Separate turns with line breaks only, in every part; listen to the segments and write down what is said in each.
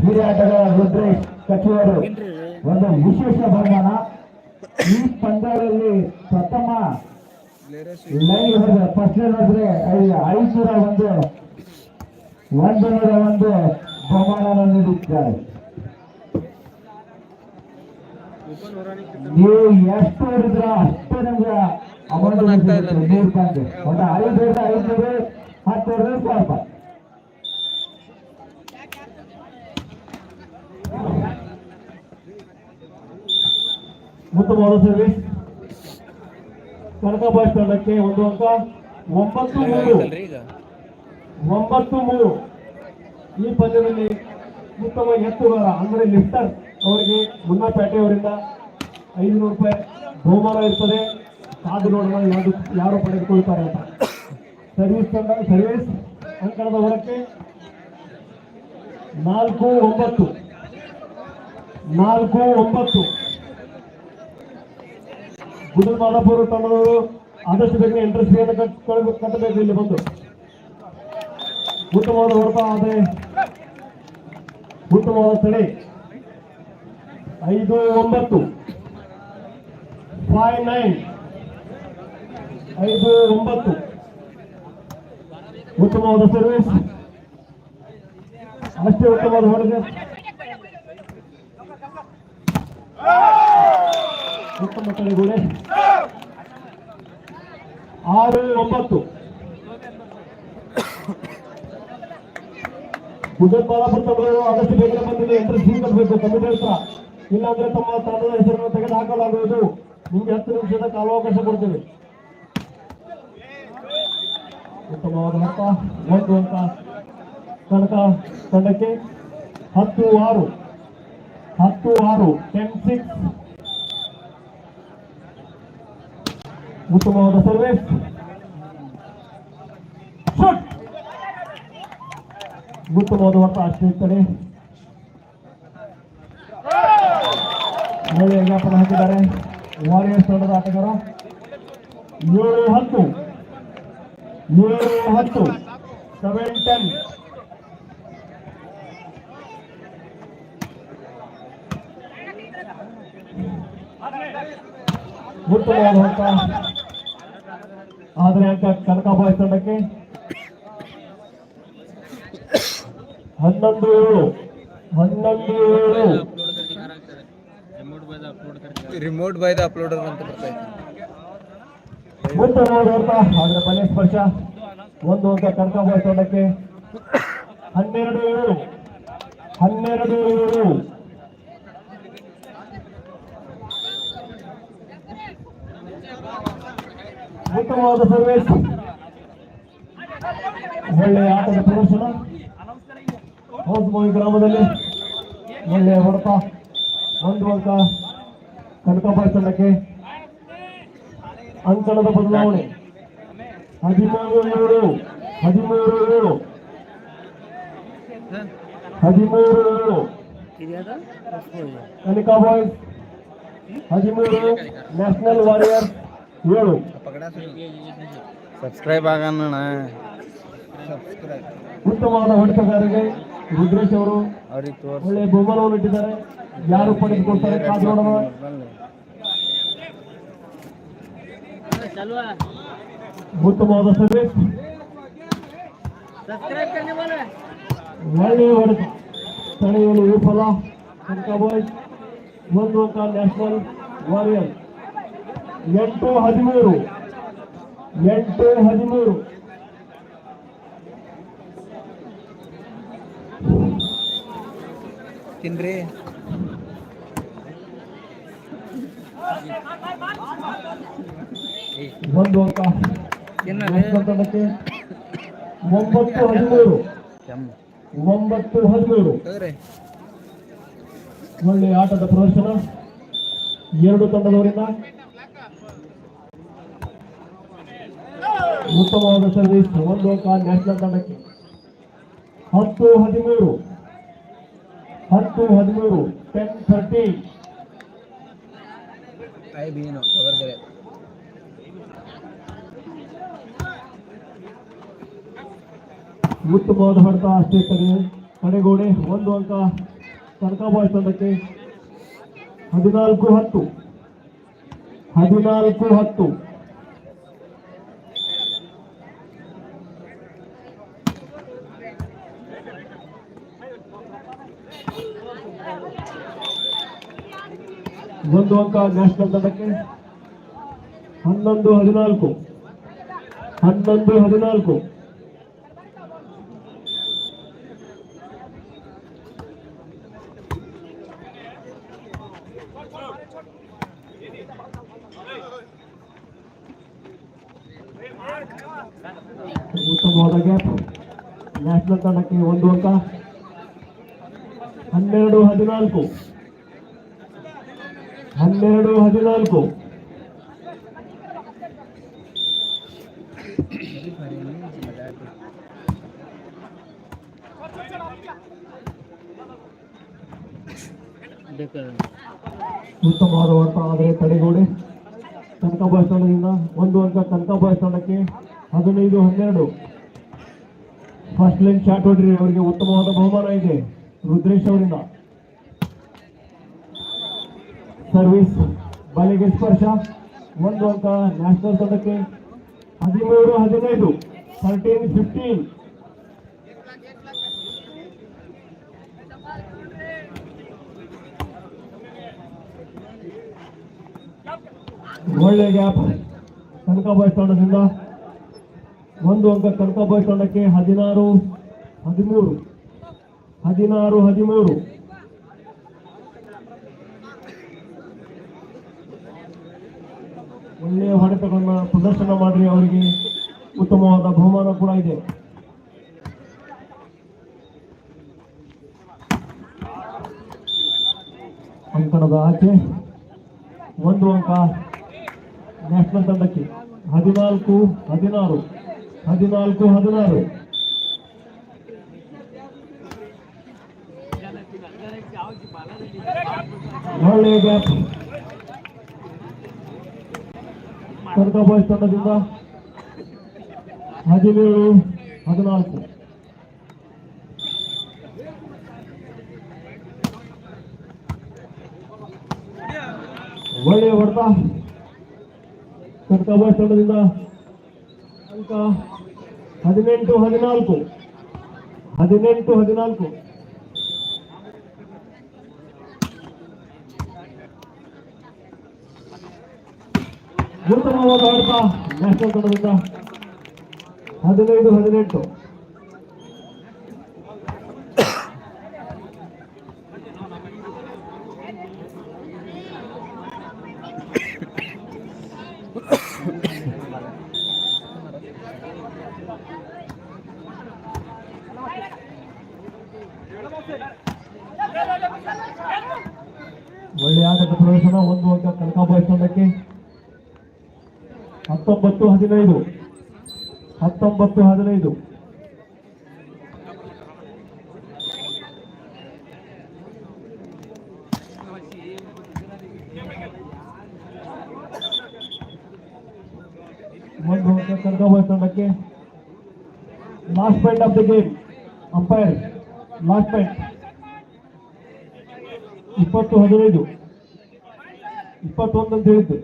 ಹಿರಿಯಾಟಗಾರ ರುದ್ರೇಶ್ ಕಚೂರು ಒಂದು ವಿಶೇಷ ಬಹುಮಾನ ಈ ಪಂದ್ಯದಲ್ಲಿ ಪ್ರಥಮ ಫಸ್ಟ್ ನೋಡಿದ್ರೆ ಐನೂರ ಒಂದು ಒಂದು ನೂರ ಒಂದು ಬಹುಮಾನ ನೀಡಿದ್ದಾರೆ. ನೀವು ಎಷ್ಟು ಹಿಡಿದ್ರ ಅಷ್ಟೇ ನಮ್ಗೆ ಅಮೌಂಟ್ ನೂರು ರೂಪಾಯಿ ಒಂದು ಐದು ಹತ್ತು ಸಾವಿರ ಉತ್ತಮವಾದ ಸರ್ವಿಸ್ ಕನಕ ಬಸ್ ತಂಡಕ್ಕೆ ಒಂದು ಅಂಕ. ಒಂಬತ್ತು ಮೂರು. ಒಂಬತ್ತು ಮೂರು. ಈ ಪಂದ್ಯದಲ್ಲಿ ಉತ್ತಮ ಎತ್ತುಗಾರ ಅಂದ್ರೆ ಲಿಫ್ಟರ್ ಅವರಿಗೆ ಮುನ್ನಾಪೇಟೆಯವರಿಂದ ಐದುನೂರು ರೂಪಾಯಿ ಬಹುಮಾನ ಇರ್ತದೆ. ನೋಡೋಣ ಯಾರು ಯಾರು ಪಡೆದುಕೊಳ್ತಾರೆ ಅಂತ. ಸರ್ವಿಸ್ ತಂಡ, ಸರ್ವಿಸ್ ಅಂಕಣದ ಹೊರಕ್ಕೆ ನಾಲ್ಕು ಒಂಬತ್ತು. ನಾಲ್ಕು ಒಂಬತ್ತು. ಗುಡ್ ಮಾದಾಪುರ ತಂಡದವರು ಆದಷ್ಟು ಬೇಗ ಎಂಟ್ರೆನ್ಸ್ ಕಟ್ಟಬೇಕು ಇಲ್ಲಿ ಬಂದು. ಉತ್ತಮವಾದ ಹೊರತ ಆದರೆ ಉತ್ತಮವಾದ ತಡೆ. ಐದು ಒಂಬತ್ತು. ಫೈವ್ ನೈನ್ ಐದು ಒಂಬತ್ತು. ಉತ್ತಮವಾದ ಸರ್ವಿಸ್ ಅಷ್ಟೇ ಉತ್ತಮವಾದ ಹೊಡೆದ ಉತ್ತಮ ತಡೆಗೋಡೆ ಆರು ಒಂಬತ್ತು. ಗುಡ್ಡ ಬಾಲಾಪುರ ಆದಷ್ಟು ಬೇಗ ಬಂದಿದೆ. ಎಂಟ್ರೆನ್ಸ್ ಫೀ ಕಟ್ಟಬೇಕು. ಕಮಿಟಿ ಹತ್ರ. ಇಲ್ಲಾಂದ್ರೆ ತಮ್ಮ ತಂಡದ ಹೆಸರನ್ನು ತೆಗೆದುಹಾಕಲಾಗುವುದು ನಿಮ್ಗೆ ಹತ್ತು ನಿಮಿಷದ ಕಾಲಾವಕಾಶ ಕೊಡ್ತೇವೆ. ಉತ್ತಮವಾದ ಹತ್ತ ಒಂದು ತಂಡಕ್ಕೆ ಹತ್ತು ಆರು ಹತ್ತು ಆರು ಟೆನ್ ಸಿಕ್ಸ್ ಉತ್ತಮವಾದ ಸರ್ವಿಸ್ ಶೂಟ್ ಉತ್ತಮವಾದ ಒಟ್ಟ ಅಷ್ಟೇ ಇರ್ತಾರೆ ಒಳ್ಳೆಯ ಜ್ಞಾಪನ ಹಾಕಿದ್ದಾರೆ. ವಾರಿಯರ್ಸ್ ತಂಡದ ಆಟಗಾರ ಏಳು ಹತ್ತು. ಏಳು ಹತ್ತು ಸೆವೆನ್ ಟೆನ್ ಉತ್ತಮವಾದ ಹೊತ್ತ ಆದರೆ ಅಂಕ ಕನಕ ಬಾಯ್ ತಂಡಕ್ಕೆ ಹನ್ನೊಂದು ಏಳು ಹನ್ನೊಂದು ಏಳು.
ರಿಮೋಟ್ ಬೈದ
ಅಪ್ಲೋಡರ್ ಅಂತ ಬರ್ತಾ ಇತ್ತು
ಉತ್ತಮವಾದ ಅದರ ಬಲೆ ಸ್ಪರ್ಶ. ಒಂದು ಅಂತ ಕನಕ ಬಾಯ್ಸ್ ಹನ್ನೆರಡು ಏಳು. ಹನ್ನೆರಡು ಏಳು. ಉತ್ತಮವಾದ ಸರ್ವಿಸ್. ಒಳ್ಳೆಯ ಆಟದ ಪ್ರದರ್ಶನ. ಗ್ರಾಮದಲ್ಲಿ ಒಳ್ಳೆಯ ಹೊಡೆತ ಒಂದು ಅಂತ ಕನಕಾಂಬ ತಂಡಕ್ಕೆ. ಅಂಕಣದ ಬದಲಾವಣೆ. ಹದಿಮೂರು ಏಳು ಹದಿಮೂರು ಏಳು ಹದಿಮೂರು ಏಳು ಕನಿಕಾ ಬಾಯ್ಸ್. ಹದಿಮೂರು ನ್ಯಾಷನಲ್ ವಾರಿಯರ್ ಏಳು.
ಸಬ್ಸ್ಕ್ರೈಬ್ ಆಗೋಣ
ಉತ್ತಮವಾದ ಹೊಡೆತಗಾರರಿಗೆ ರುದ್ರೇಶ್ ಅವರು
ಒಳ್ಳೆ
ಒಳ್ಳೆಯ ಬಹುಮಾನವನ್ನು ಇಟ್ಟಿದ್ದಾರೆ. ಯಾರು ಪಡೆದುಕೊಳ್ತಾರೆ? ಕಾದು ನೋಡೋಣ
चलवा
ಉತ್ತಮವಾದ ಸರ್ವಿಸ್
सब्सक्राइब करने वाला है
ಒಳ್ಳೆಯ ಹೊಡೆತ ತಡೆಯಲು ವಿಫಲ ಕನಕಾ ಬಾಯ್ಸ್ ಒಂದು ಅಂಕ ನ್ಯಾಷನಲ್ ವಾರಿಯರ್ ಎಂಟು ಹದಿಮೂರು ಎಂಟು ಹದಿಮೂರು
ತಿನ್ರಿ
ಒಂದು ಅಂಕ ತಂಡಕ್ಕೆ ಒಂಬತ್ತು ಹದಿಮೂರು. ಒಂಬತ್ತು ಹದಿಮೂರು. ಒಳ್ಳೆ ಆಟದ ಪ್ರದರ್ಶನ. ಎರಡು ತಂಡದವರಿಂದ. ಉತ್ತಮವಾದ ಸರ್ವಿಸ್ ಒಂದು ಅಂಕ ನ್ಯಾಷನಲ್ ತಂಡಕ್ಕೆ. ಹತ್ತು ಹದಿಮೂರು. ಹತ್ತು ಹದಿಮೂರು. ಟೆನ್ ಥರ್ಟಿ ಉತ್ತಮವಾದ ಹೊಡೆತ ಅಷ್ಟೇ ಕಡೆ. ಕಡೆಗೋಡೆ ಒಂದು ಅಂಕ. ಕನಕಾಬಾಯ್ ತಂಡಕ್ಕೆ ಹದಿನಾಲ್ಕು ಹತ್ತು. ಹದಿನಾಲ್ಕು ಹತ್ತು. ಒಂದು ಅಂಕ ನ್ಯಾಷನಲ್ ತಂಡಕ್ಕೆ. ಹನ್ನೊಂದು ಹದಿನಾಲ್ಕು. ಹನ್ನೊಂದು ಹದಿನಾಲ್ಕು ಉತ್ತಮವಾದ ಗ್ಯಾಪ್ ನ್ಯಾಷನಲ್ ತಂಡಕ್ಕೆ ಒಂದು ಅಂಕ ಹನ್ನೆರಡು, ಹದಿನಾಲ್ಕು. ಹನ್ನೆರಡು, ಹದಿನಾಲ್ಕು. ಉತ್ತಮವಾದ ಓಟ ಆದರೆ ತಡೆಗೋಡೆ. ಕನಕಾಬಾಯ್ ತಂಡದಿಂದ ಒಂದು ಅಂಕ ಕನಕಾಬಾಯ್ ತಂಡಕ್ಕೆ ಹದಿನೈದು, ಹನ್ನೆರಡು. ಫಸ್ಟ್ ಲೈನ್ ಶಾಟ್ ಹೊಡ್ರಿ ಅವರಿಗೆ ಉತ್ತಮವಾದ ಬಹುಮಾನ ಇದೆ ರುದ್ರೇಶ್ ಅವರಿಂದ ಸರ್ವಿಸ್ ಬಲೆಗೆ ಸ್ಪರ್ಶ ಒಂದು ಅಂಕ ನ್ಯಾಷನಲ್ ತಂಡಕ್ಕೆ ಹದಿಮೂರು ಹದಿನೈದು ಥರ್ಟೀನ್ ಫಿಫ್ಟೀನ್ ಒಳ್ಳೆ ಗ್ಯಾಪ್ ಕನಕಾಬಾಯ್ ತಂಡದಿಂದ ಒಂದು ಅಂಕ ಕನಕಾಬಾಯ್ ತಂಡಕ್ಕೆ ಹದಿನಾರು, ಹದಿಮೂರು ಹದಿನಾರು, ಹದಿಮೂರು. ಒಳ್ಳೆಯ ಹೊಡೆತಗಳನ್ನ ಪ್ರದರ್ಶನ ಮಾಡಿ ಅವರಿಗೆ. ಉತ್ತಮವಾದ ಬಹುಮಾನ ಕೂಡ ಇದೆ. ಅಂಕಣದ ಆಚೆ ಒಂದು ಅಂಕ ನ್ಯಾಷನಲ್ ತಂಡಕ್ಕೆ ಹದಿನಾಲ್ಕು, ಹದಿನಾರು. ಹದಿನಾಲ್ಕು ಹದಿನಾರು ಒಳ್ಳೆಯ ಗ್ಯಾಪ್ ಕನಕ ಬಾಯ್ಸ್ ತಂಡದಿಂದ ಹದಿನೇಳು ಹದಿನಾಲ್ಕು ಒಳ್ಳೆಯ ಹೊಡೆತ ಕನಕ ಬಾಯ್ಸ್ ತಂಡದಿಂದ ಅಂಕ ಹದಿನೆಂಟು ಹದಿನಾಲ್ಕು ಹದಿನೆಂಟು ಹದಿನಾಲ್ಕು ಉತ್ತಮವಾದ ಹೊಡೆತ ನ್ಯಾಷನಲ್ ತಂಡದಿಂದ ಹದಿನೈದು ಹದಿನೆಂಟು ಒಳ್ಳೆಯ ಆಟದ ಪ್ರದರ್ಶನ ಒಂದು ಅಂಕ ಕನಕಾಬಾಯ್ ತಂಡಕ್ಕೆ ಹತ್ತೊಂಬತ್ತು ಹದಿನೈದು. ಹತ್ತೊಂಬತ್ತು ಹದಿನೈದು. ಕನಕಾಬಾಯ್ ತಂಡಕ್ಕೆ. Last point of the game umpire last point ಇಪ್ಪತ್ತು ಹದಿನೈದು. ಇಪ್ಪತ್ತೊಂದು ಅಂತ ಹೇಳಿದ್ದು.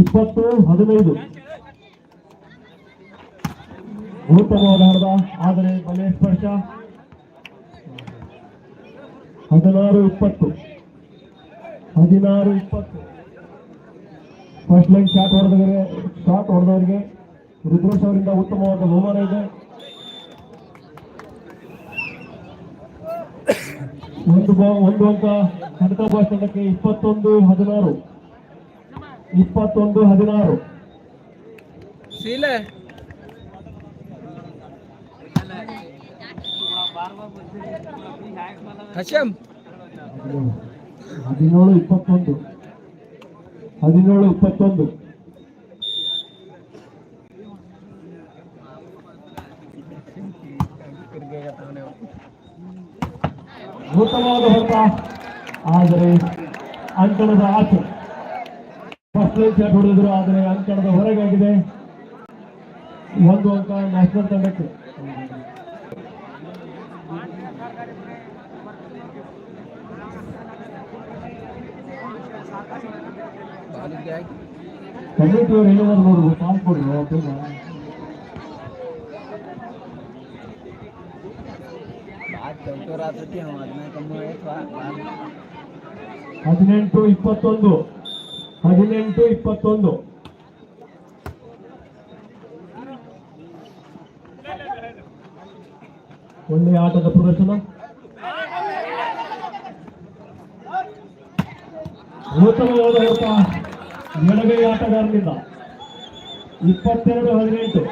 ಇಪ್ಪತ್ತು, ಹದಿನೈದು. ಉತ್ತಮವಾದ ಹರದ ಆದರೆ ಬಲೆ ಸ್ಪರ್ಶ. ಹದಿನಾರು, ಇಪ್ಪತ್ತು. ಹದಿನಾರು, ಇಪ್ಪತ್ತು. ಫಸ್ಟ್ ಲೈನ್ ಶಾಟ್ ಹೊಡೆದವರಿಗೆ ಶಾಟ್ ಹೊಡೆದವರಿಗೆ ರುದ್ರೇಶ್ ಅವರಿಂದ ಉತ್ತಮವಾದ ಬಹುಮಾನ ಇದೆ. ಒಂದು ಬಾ- ಒಂದು ಅಂಕ. ಕನ್ನಡ ತಂಡಕ್ಕೆ ಇಪ್ಪತ್ತೊಂದು ಹದಿನಾರು. ಇಪ್ಪತ್ತೊಂದು ಹದಿನಾರು. ಹದಿನೇಳು ಇಪ್ಪತ್ತೊಂದು. ಹದಿನೇಳು ಇಪ್ಪತ್ತೊಂದು ಉತ್ತಮವಾದ ಹೊರತ ಆದರೆ ಅಂಕಣದ ಆಚೆ ಫಸ್ಟ್ ಲೈನ್ ಶಾಟ್ ಹೊಡೆದ್ರು ಆದರೆ ಅಂಕಣದ ಹೊರಗಾಗಿದೆ ಒಂದು ಅಂಕ ನ್ಯಾಷನಲ್ ತಂಡಕ್ಕೆ
ಬಾಲಿಗೆ ಹಾಕಿ
ಕಮಿಟಿ ಅವ್ರು ಹೇಳಿದಾರೆ ನೋಡ್ರು ಕಾಲ್ ಕೊಡ್ರು ಬೇಗ
बात चलते रहते थे हम आदमी कम हुए थोड़ा
ಹದಿನೆಂಟು ಇಪ್ಪತ್ತೊಂದು. ಹದಿನೆಂಟು ಇಪ್ಪತ್ತೊಂದು. ಒಳ್ಳೆಯ ಆಟದ ಪ್ರದರ್ಶನ. ಉತ್ತಮವಾದ ಓಟ ಎಡಗೈ ಆಟಗಾರನಿಂದ ಇಪ್ಪತ್ತೆರಡು ಹದಿನೆಂಟು.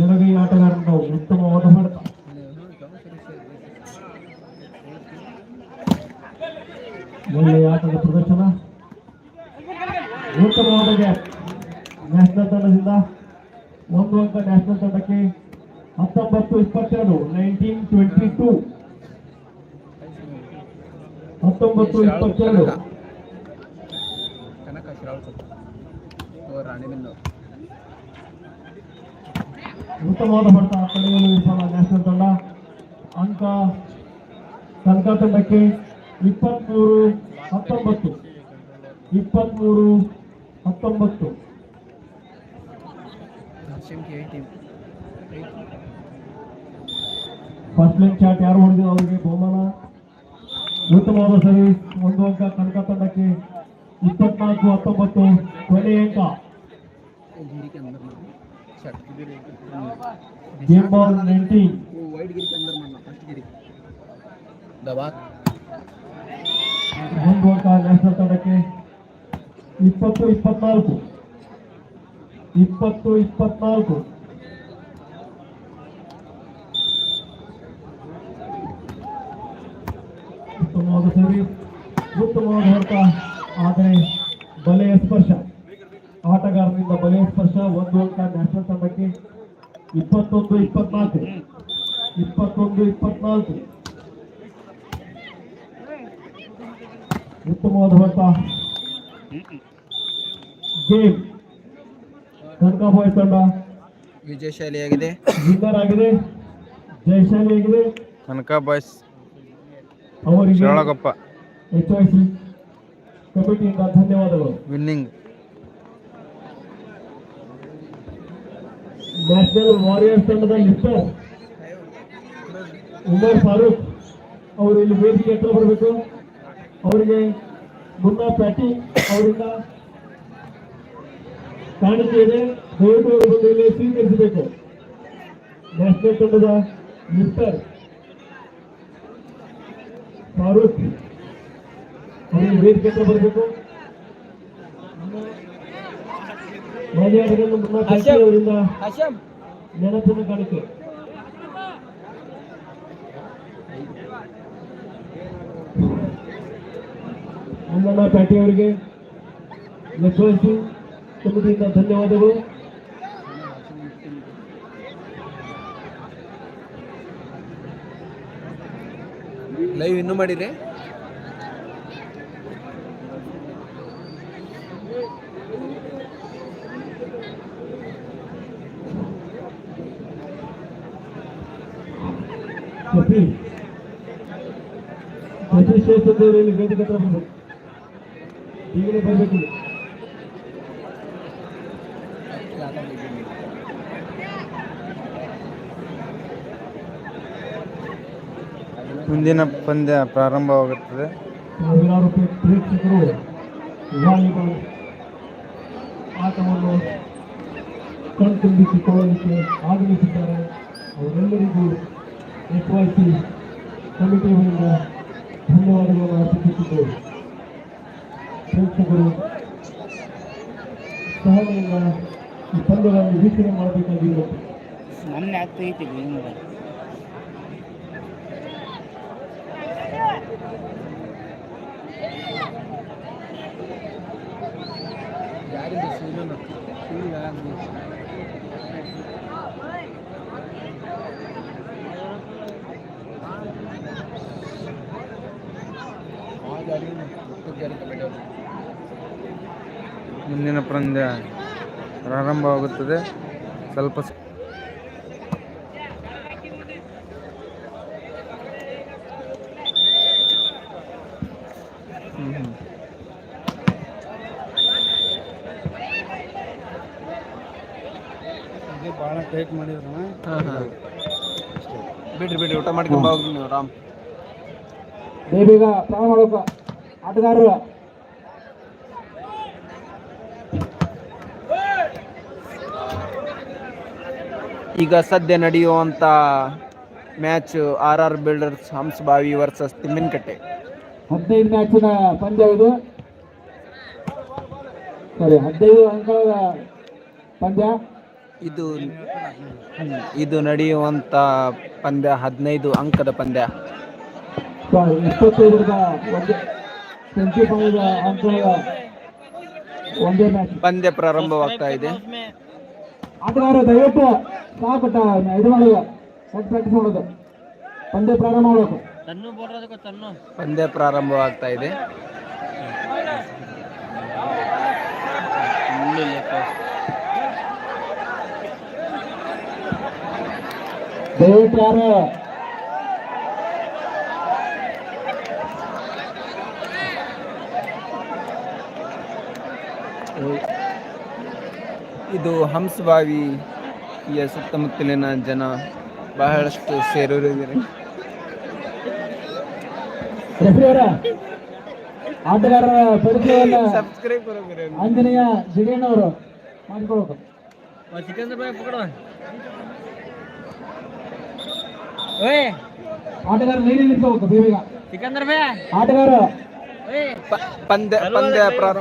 ಎಡಗೈ ಆಟಗಾರನಿಂದ ಉತ್ತಮವಾದ ಹೊಡೆತ ಒಳ್ಳೆಯ ಆಟದ ಪ್ರದರ್ಶನ ಉತ್ತಮವಾದ ಗ್ಯಾಪ್ ನ್ಯಾಷನಲ್ ತಂಡದಿಂದ ಒಂದು ಅಂಕ ನ್ಯಾಷನಲ್ ತಂಡಕ್ಕೆ ಹತ್ತೊಂಬತ್ತು ಇಪ್ಪತ್ತೆರಡು ನೈನ್ಟೀನ್ ಟ್ವೆಂಟಿ ಟೂ ಹತ್ತೊಂಬತ್ತು ಇಪ್ಪತ್ತೆರಡು.
ಕನಕ ಶಿರಾಳ್ ಓ ರಾಣಿಬೆನ್ನು
ಉತ್ತಮವಾದ ಹೊಡೆತ ಪಡೆಯಲು ವಿಫಲ ನ್ಯಾಷನಲ್ ತಂಡ ಅಂಕ ಕನಕ ತಂಡಕ್ಕೆ ಇಪ್ಪತ್ಮೂರು ಹತ್ತೊಂಬತ್ತು ಇಪ್ಪತ್ಮೂರು ಹತ್ತೊಂಬತ್ತು
ಹರ್ಷಂಕಿ ಏಯ್ಟೀನ್
ಫಸ್ಟ್ ಲೈನ್ ಶಾಟ್ ಯಾರು ಹೊಡೆದಿರೋ ಅವರಿಗೆ ಬಹುಮಾನ ಉತ್ತಮವಾದ ಸರ್ವಿಸ್ ಒಂದು ಅಂಕ ಕನಕ ತಂಡಕ್ಕೆ ಇಪ್ಪತ್ನಾಲ್ಕು ಹತ್ತೊಂಬತ್ತು ಕೊನೆಯ ಅಂಕ
गिरी के अंदर मारना शट
ಗೇಮ್ ಬಾಲ್ ನೈನ್ಟೀನ್
वो वाइट गिरी के अंदर मारना फर्स्ट गिरी दबा
ಅಂಕ ನ್ಯಾಷನಲ್ ತಂಡಕ್ಕೆ ಇಪ್ಪತ್ತು, ಇಪ್ಪತ್ನಾಲ್ಕು. ಇಪ್ಪತ್ತು, ಇಪ್ಪತ್ನಾಲ್ಕು. ಉತ್ತಮವಾದ ಸರ್ವೀಸ್ ಉತ್ತಮವಾದ ಹೊರತ ಆದರೆ ಬಲೆಯ ಸ್ಪರ್ಶ. ಆಟಗಾರರಿಂದ ಬಲೆಯ ಸ್ಪರ್ಶ ಒಂದು ಅಂತ ನ್ಯಾಷನಲ್ ತಂಡಕ್ಕೆ ಇಪ್ಪತ್ತೊಂದು, ಇಪ್ಪತ್ನಾಲ್ಕು. ಇಪ್ಪತ್ತೊಂದು, ಇಪ್ಪತ್ನಾಲ್ಕು. ಉತ್ತಮವಾದ ಹೊರತ ಗೇಮ್ ಕನಕ ಬಾಯ್ಸ್ ತಂಡ
ವಿಜಯಶಾಲಿಯಾಗಿದೆ
ವಿನ್ನರ್ ಆಗಿದೆ ಜಯಶಾಲಿಯಾಗಿದೆ
ಕನಕ ಬಾಯ್ಸ್
ಅವರಿಗೆ
ಶಿರಾಳಗೊಪ್ಪ
ಎಚ್ ಐ ಸಿ ಕಮಿಟಿಯಿಂದ ಧನ್ಯವಾದಗಳು.
ವಿನ್ನಿಂಗ್
ನ್ಯಾಷನಲ್ ವಾರಿಯರ್ಸ್ ತಂಡದ ಲಿಸ್ಟರ್ ಉಮರ್ ಫಾರೂಕ್ ಅವರು ಇಲ್ಲಿ ವೇದಿಕೆ ಹತ್ರ ಬರಬೇಕು. ಅವರಿಗೆ ಮುನ್ನ ಪ್ಯಾಟಿ ಅವರಿಂದ ಕಾಣಿಕೆ ಇದೆ. ದಯವಿಟ್ಟು ಅವರು ಬಂದು ಇಲ್ಲಿ ಸ್ವೀಕರಿಸಬೇಕು. ನ್ಯಾಷನಲ್ ತಂಡದ ಲಿಸ್ಟರ್ ಫಾರೂಕ್ ಅವರಿಗೆ ವೇದಿಕೆ ಬರಬೇಕು.
ಹರ್ಷಮ್
ನೆನಪಿನ ಕಾಣಿಕೆ. ಅಣ್ಣಣ್ಣ ಪ್ಯಾಟಿ ಅವರಿಗೆ ಯಶವಂತಿ ಕಮಿಟಿಯಿಂದ ಧನ್ಯವಾದಗಳು.
ಲೈವ್ ಇನ್ನೂ ಮಾಡಿರಿ
ಸತೀಶ್ ಸತಿ ಶೇಷದೇವರಲ್ಲಿ ವೇದಿಕೆ ಹತ್ರ ಬರ್ಬೇಕು ಈಗಲೇ ಬರಬೇಕು.
ಮುಂದಿನ ಪಂದ್ಯ ಪ್ರಾರಂಭವಾಗುತ್ತದೆ.
ಸಾವಿರಾರು ಪ್ರೇಕ್ಷ- ಪ್ರೇಕ್ಷಕರು ವಾಲಿಬಾಲ್ ಆಟವನ್ನು ಕಣ್ತುಂಬಿಸಿಕೊಳ್ಳಲಿಕ್ಕೆ ಆಗಮಿಸಿದ್ದಾರೆ. ಅವರೆಲ್ಲರಿಗೂ ಎಫ್ ವೈ ಸಿ ಕಮಿಟಿಯವರಿಂದ ಧನ್ಯವಾದಗಳನ್ನು ಅರ್ಪಿಸುತ್ತಿದ್ದೇವೆ. ಪ್ರೇಕ್ಷಕರು ಸಹನೆಯಿಂದ ಈ ಪಂದ್ಯಗಳನ್ನು ವೀಕ್ಷಣೆ ಮಾಡಬೇಕಾಗಿರುವ
ಮೊನ್ನೆ ಆಗ್ತೈತಿ
ಯಾರಿಂದ ಸೂರ್ಯನ ಸೂರ್ಯ ಮುಂದಿನ ಪಂದ್ಯ ಪ್ರಾರಂಭವಾಗುತ್ತದೆ. ಸ್ವಲ್ಪ ಸ- ಹ್ಮ್ ಟೇಕ್
ಭಾಳ ಟೈಟ್ ಮಾಡಿದ್ರು
ಬಿಡ್ರಿ ಬಿಡ್ರಿ ಊಟ ಮಾಡ್ಕೊಂಡು ಹೋಗ್ರಿ ನೀವು ರಾಮ್.
ಬೇಗ ಪ್ರಾರಂಭ ಆಟಗಾರರು.
ಈಗ ಸದ್ಯ ನಡೆಯುವಂಥ match R R builders Hamsabhavi versus Timminakatte
ಹದಿನೈದು ಮ್ಯಾಚಿನ ಪಂದ್ಯ ಇದು ಸರಿ ಹದಿನೈದು ಅಂಕದ ಪಂದ್ಯ.
ಇದು ಇದು ನಡೆಯುವಂತ ಪಂದ್ಯ ಹದಿನೈದು ಅಂಕದ ಪಂದ್ಯ. ಪಂದ್ಯ ಪ್ರಾರಂಭವಾಗ್ತಾ ಇದೆ.
ಆಟಗಾರರು ದಯವಿಟ್ಟು ಸಾಕು ಇದು ಮಾಡಿ. ಸೆಟ್ ಪ್ರಾಕ್ಟೀಸ್ ಮಾಡೋದು. ಪಂದ್ಯ ಪ್ರಾರಂಭ ಮಾಡಬೇಕು.
ತನ್ನು ಬೋರ್ಡೋದಕ್ಕೆ ತನ್ನು.
ಪಂದ್ಯ ಪ್ರಾರಂಭವಾಗ್ತಾ ಇದೆ.
ದಯವಿಟ್ಟು ಯಾರು?
ಇದು ಹಂಸಬಾವಿಯ ಸುತ್ತಮುತ್ತಲಿನ ಜನ ಬಹಳಷ್ಟು ಸೇರಿರುತ್ತಾರೆ
ರೆಫ್ರಿ ಅವರ ಆಟಗಾರರ ಪರಿಚಯವನ್ನು
ಸಬ್ಸ್ಕ್ರೈಬ್
ಆಂಜನೇಯ ಜಿಗೇಣ್ ಅವರು ಮಾಡಿಕೊಳ್ಬೇಕು
ಸಿಕಂದ್ರ ಬಾಯ್ ಪಕಡ ಓಯ್
ಆಟಗಾರ ನೀಡಿ ನಿಂತ್ಕೋಬೇಕು ಬೇಗ
ಸಿಕಂದ್ರ ಬಾಯ್
ಆಟಗಾರ.
ಓಯ್.
ಪಂದ್ಯ ಪಂದ್ಯ ಪ್ರಾರಂಭ